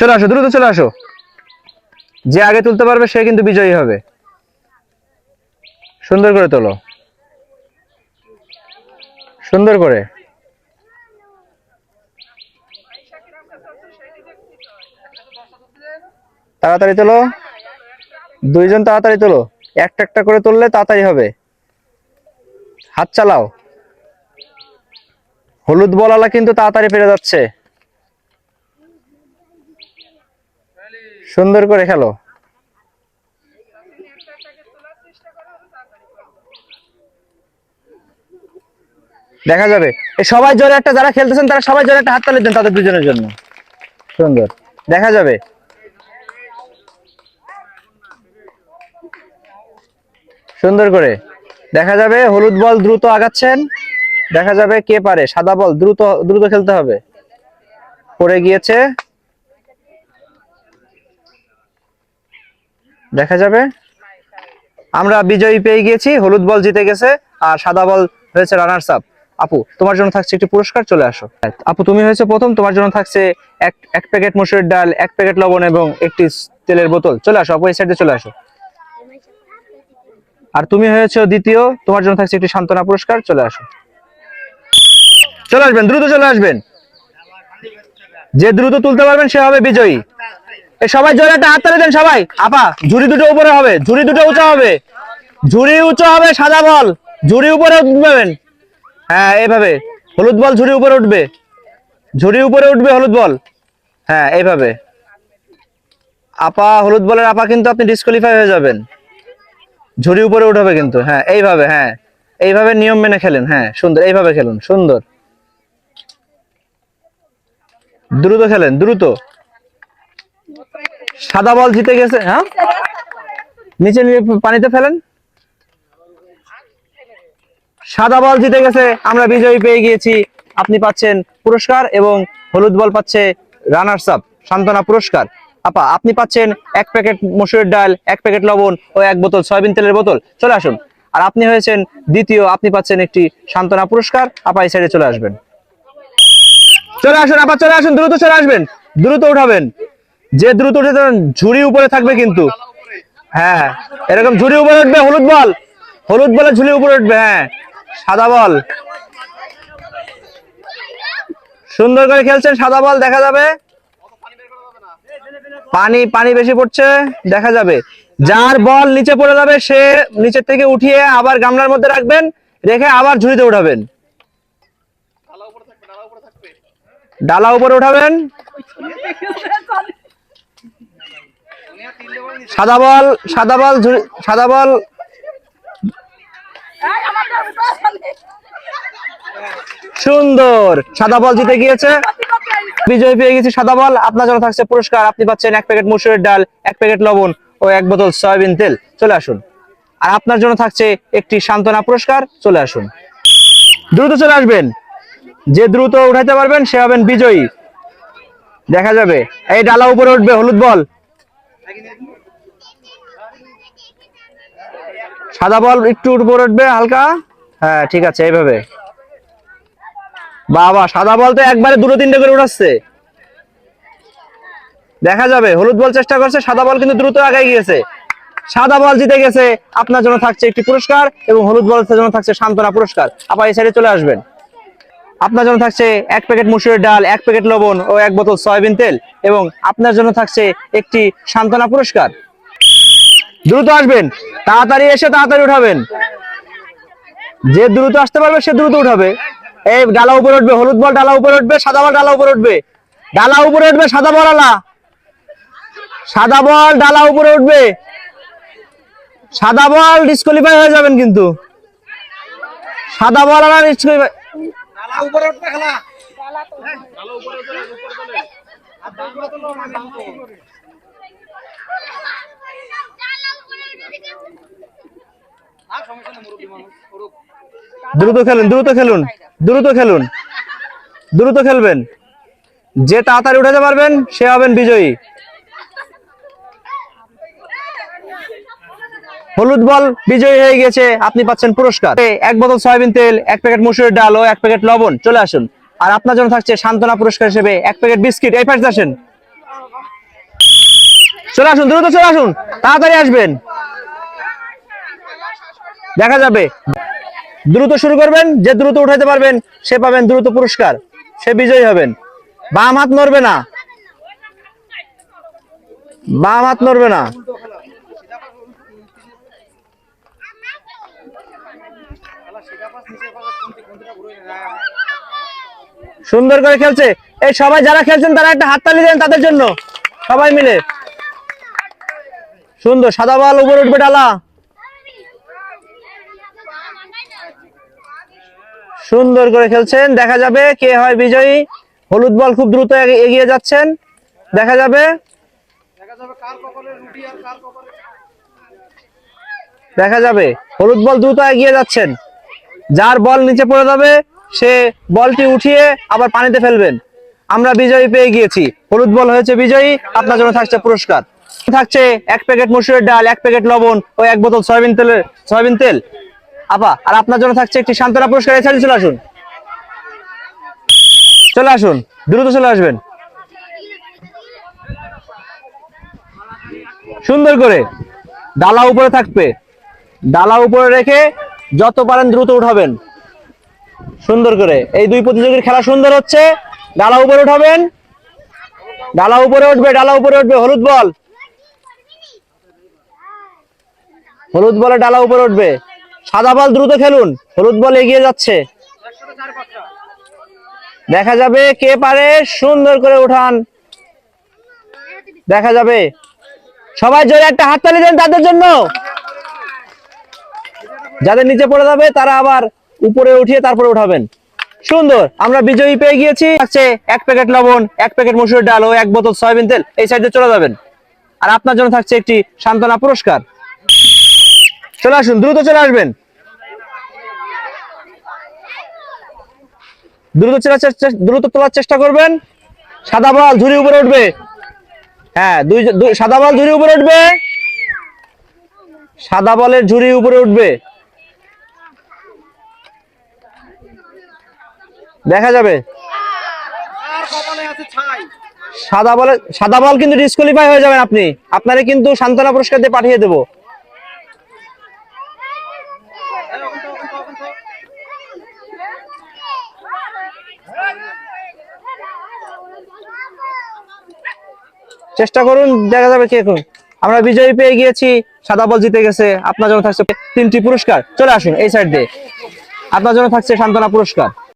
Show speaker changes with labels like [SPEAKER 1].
[SPEAKER 1] চলে আসো, দ্রুত চলে আসো। যে আগে তুলতে পারবে, সে কিন্তু বিজয়ী হবে। সুন্দর করে তোলো। সুন্দর করে। তাড়াতাড়ি তোলো। দুইজন তাড়াতাড়ি তোলো। একটা একটা করে তুললে তাড়াতাড়ি হবে। হাত চালাও। হলুদ বলালা কিন্তু তাড়াতাড়ি পেরে যাচ্ছে। সুন্দর করে খেলো। দেখা যাবে। সবাই জোরে একটা যারা খেলতেছেন, তারা সবাই জোরে একটা হাততালি দেন তাদের দুজনের জন্য। সুন্দর। দেখা যাবে। সুন্দর করে। দেখা যাবে হলুদ বল দ্রুত আগাচ্ছেন। দেখা যাবে কে পারে, সাদা বল দ্রুত দ্রুত খেলতে হবে। পড়ে গিয়েছে। দেখা যাবে। আমরা বিজয়ী পেয়ে গিয়েছি, হলুদ বল জিতে গেছে, আর সাদা বল হয়েছে রানার্স আপ আপু, তোমার জন্য থাকছে একটি পুরস্কার, চলে আসো। আপু, তুমি হয়েছে প্রথম, তোমার জন্য থাকছে এক এক প্যাকেট মসুরের ডাল, এক প্যাকেট লবণ এবং একটি তেলের বোতল। চলে আসো, আপু, এই সাইডে চলে আসো। আর তুমি হয়েছে দ্বিতীয়, তোমার জন্য থাকছে একটি সান্ত্বনা পুরস্কার, চলে আসো। চলে আসবেন, দ্রুত চলে আসবেন। যে দ্রুত তুলতে পারবেন, সে হবে বিজয়ী। সবাই জোরে একটা হাত তালি দেন সবাই। আপা, ঝুড়ি দুটো উপরে হবে, ঝুড়ি দুটো উঁচা হবে। ঝুড়ি উঁচু হবে, সাদা বল। ঝুড়ি উপরে উঠবেন। হ্যাঁ এইভাবে। হলুদ বল ঝুড়ি উপরে উঠবে। ঝুড়ি উপরে উঠবে হলুদ বল। হ্যাঁ এইভাবে। আপা, হলুদ বলের আপা কিন্তু আপনি ডিসকোয়ালিফাই হয়ে যাবেন। ঝুড়ি উপরে উঠাবে কিন্তু। হ্যাঁ এইভাবে হ্যাঁ। এইভাবে নিয়ম মেনে খেলেন। হ্যাঁ সুন্দর। এইভাবে খেলুন, সুন্দর। দ্রুত খেলেন, দ্রুত। সাদা বল জিতে গেছে হ্যাঁ? নিচে পানিতে ফেলেন। সাদা বল জিতে গেছে, আমরা বিজয়ী পেয়ে গিয়েছি। আপনি পাচ্ছেন পুরস্কার এবং হলুদ বল পাচ্ছে রানার্স আপ, সান্ত্বনা পুরস্কার। আপা, আপনি পাচ্ছেন এক প্যাকেট মসুরের ডাল, এক প্যাকেট লবণ ও এক বোতল সয়াবিন তেলের বোতল। চলে আসুন। আর আপনি হয়েছেন দ্বিতীয়, আপনি পাচ্ছেন একটি সান্ত্বনা পুরস্কার। আপা, এই সাইডে চলে আসবেন। চলে আসুন, আপা, চলে আসুন, দ্রুত চলে আসবেন। দ্রুত উঠাবেন। যে দ্রুত উঠে ঝুড়ি উপরে থাকবে কিন্তু। হ্যাঁ এরকম ঝুড়ি উপরে উঠবে, হলুদ বল। হলুদ বলে ঝুড়ি উপরে উঠবে হ্যাঁ সাদা বল। সুন্দর করে খেলছেন, সাদা বল দেখা যাবে। পানি পানি বেশি পড়ছে, দেখা যাবে। যার বল নিচে পড়ে যাবে, সে নিচের থেকে উঠিয়ে আবার গামলার মধ্যে রাখবেন, রেখে আবার ঝুড়িতে উঠাবেন। ডালা উপরে উঠাবেন। সাদা বল সাদা বল সাদা বল। সুন্দর। সাদা বল জিতে গিয়েছে। বিজয় পেয়ে গেছি সাদা বল। আপনার জন্য থাকছে পুরস্কার। আপনি পাচ্ছেন এক প্যাকেট মসুরের ডাল, এক প্যাকেট লবণ ও এক বোতল সয়াবিন তেল। চলে আসুন। আর আপনার জন্য থাকছে একটি সান্ত্বনা পুরস্কার। চলে আসুন। দ্রুত চলে আসবেন। যে দ্রুত উঠাইতে পারবেন, সে হবেন বিজয়ী। দেখা যাবে। এই ডালা উপরে উঠবে, হলুদ বল। সাদা বল একটু উপরে উঠবে, হালকা? হ্যাঁ ঠিক আছে, এইভাবে। বাবা, সাদা বল তো একবারে দুটো তিনটে করে উঠাচ্ছে। দেখা যাবে, হলুদ বল চেষ্টা করছে, সাদা বল কিন্তু দ্রুত আগায় গিয়েছে। সাদা বল জিতে গেছে, আপনার জন্য থাকছে একটি পুরস্কার এবং হলুদ বলের জন্য থাকছে সান্ত্বনা পুরস্কার। আপা, এই সাইডে চলে আসবেন। আপনার জন্য থাকছে এক প্যাকেট মুসুরের ডাল, এক প্যাকেট লবণ ও এক বোতল সয়াবিন তেল এবং আপনার জন্য থাকছে একটি সান্ত্বনা পুরস্কার। দ্রুত আসবেন। তাড়াতাড়ি এসে তাড়াতাড়ি উঠাবেন। যে দ্রুত আসতে পারবে সে দ্রুত উঠাবে। এই ডালা উপরে উঠবে হলুদ বল ডালা উপরে উঠবে সাদা বল ডালা উপরে উঠবে। ডালা উপরে উঠবে সাদা বল আলা। সাদা বল ডালা উপরে উঠবে। সাদা বল ডিসকোয়ালিফাই হয়ে যাবেন কিন্তু। সাদা বল আলা ডিসকোয়ালিফাই দ্রুত খেলুন দ্রুত খেলুন দ্রুত খেলুন, দ্রুত খেলবেন। যে তাড়াতাড়ি উঠাতে পারবেন, সে হবেন বিজয়ী। হলুদ বল বিজয়ী হয়ে গেছে, আপনি পাচ্ছেন পুরস্কার। এক বোতল সয়াবিন তেল, এক প্যাকেট মুসুরের ডাল ও এক প্যাকেট লবণ, চলে আসুন। আর আপনার জন্য থাকছে সান্ত্বনা পুরস্কার হিসেবে এক প্যাকেট বিস্কিট। এই পাশে আসেন। চলে আসুন, দ্রুত চলে আসুন, তাড়াতাড়ি আসবেন। দেখা যাবে। দ্রুত শুরু করবেন, যে দ্রুত উঠাইতে পারবেন, সে পাবেন দ্রুত পুরস্কার, সে বিজয়ী হবেন। বাম হাত নড়বে না। বাম হাত নড়বে না। সুন্দর করে খেলছে। এই সবাই যারা খেলছেন, তারা একটা হাততালি দেন তাদের জন্য। সবাই মিলে। সুন্দর, সাদা বল, উপরে উঠবে ডালা। সুন্দর করে খেলছেন। দেখা যাবে কে হয় বিজয়ী। হলুদ বল খুব দ্রুত এগিয়ে যাচ্ছেন। দেখা যাবে। দেখা যাবে। হলুদ বল দ্রুত এগিয়ে যাচ্ছেন। যার বল নিচে পড়ে যাবে, সে বলটি উঠিয়ে আবার পানিতে ফেলবেন। আমরা বিজয়ী পেয়ে গিয়েছি। হলুদ বল হয়েছে বিজয়ী। আপনার জন্য থাকছে পুরস্কার। থাকছে এক প্যাকেট মসুরের ডাল, এক প্যাকেট লবণ ও এক বোতল সয়াবিন তেলের সয়াবিন তেল। আপা, আর আপনার জন্য থাকছে একটি সান্ত্বনা পুরস্কার। এছাড়া চলে আসুন। চলে আসুন। দ্রুত চলে আসবেন। সুন্দর করে। ডালা উপরে থাকবে। ডালা উপরে রেখে যত পারেন দ্রুত উঠাবেন। সুন্দর করে। এই দুই প্রতিযোগীর খেলা সুন্দর হচ্ছে। ডালা উপরে উঠাবেন। ডালা উপরে উঠবে, ডালা উপরে উঠবে। হলুদ বল। হলুদ বলে ডালা উপরে উঠবে। সাদা বল দ্রুত খেলুন, হলুদ বল এগিয়ে যাচ্ছে। দেখা যাবে কে পারে সুন্দর করে উঠান। দেখা যাবে। সবাই জোরে একটা হাততালি দেন তাদের জন্য। যাদের নিচে পড়ে যাবে, তারা আবার উপরে উঠিয়ে তারপরে উঠাবেন। সুন্দর, আমরা বিজয়ী পেয়ে গিয়েছি। আছে এক প্যাকেট লবণ, এক প্যাকেট মসুরের ডাল ও এক বোতল সয়াবিন তেল। এই সাইডে চলে যাবেন। আর আপনার জন্য থাকছে একটি সান্ত্বনা পুরস্কার। চলে আসুন, দ্রুত চলে আসবেন। দ্রুত চলার চেষ্টা দ্রুত তোলার চেষ্টা করবেন। সাদা বল ঝুড়ি উপরে উঠবে। হ্যাঁ দুই সাদা বল ঝুড়ি উপরে উঠবে। সাদা বলের ঝুড়ি উপরে উঠবে। দেখা যাবে। সাদা বলে, সাদা বল কিন্তু ডিসকোয়ালিফাই হয়ে যাবেন আপনি। আপনারে কিন্তু সান্ত্বনা পুরস্কার দিয়ে পাঠিয়ে দেবো। চেষ্টা করুন, দেখা যাবে কে কোন। আমরা বিজয়ী পেয়ে গিয়েছি, সাদা বল জিতে গেছে, আপনার জন্য থাকছে তিনটি পুরস্কার। চলে আসুন এই সাইড দিয়ে। আপনার জন্য থাকছে সান্ত্বনা পুরস্কার।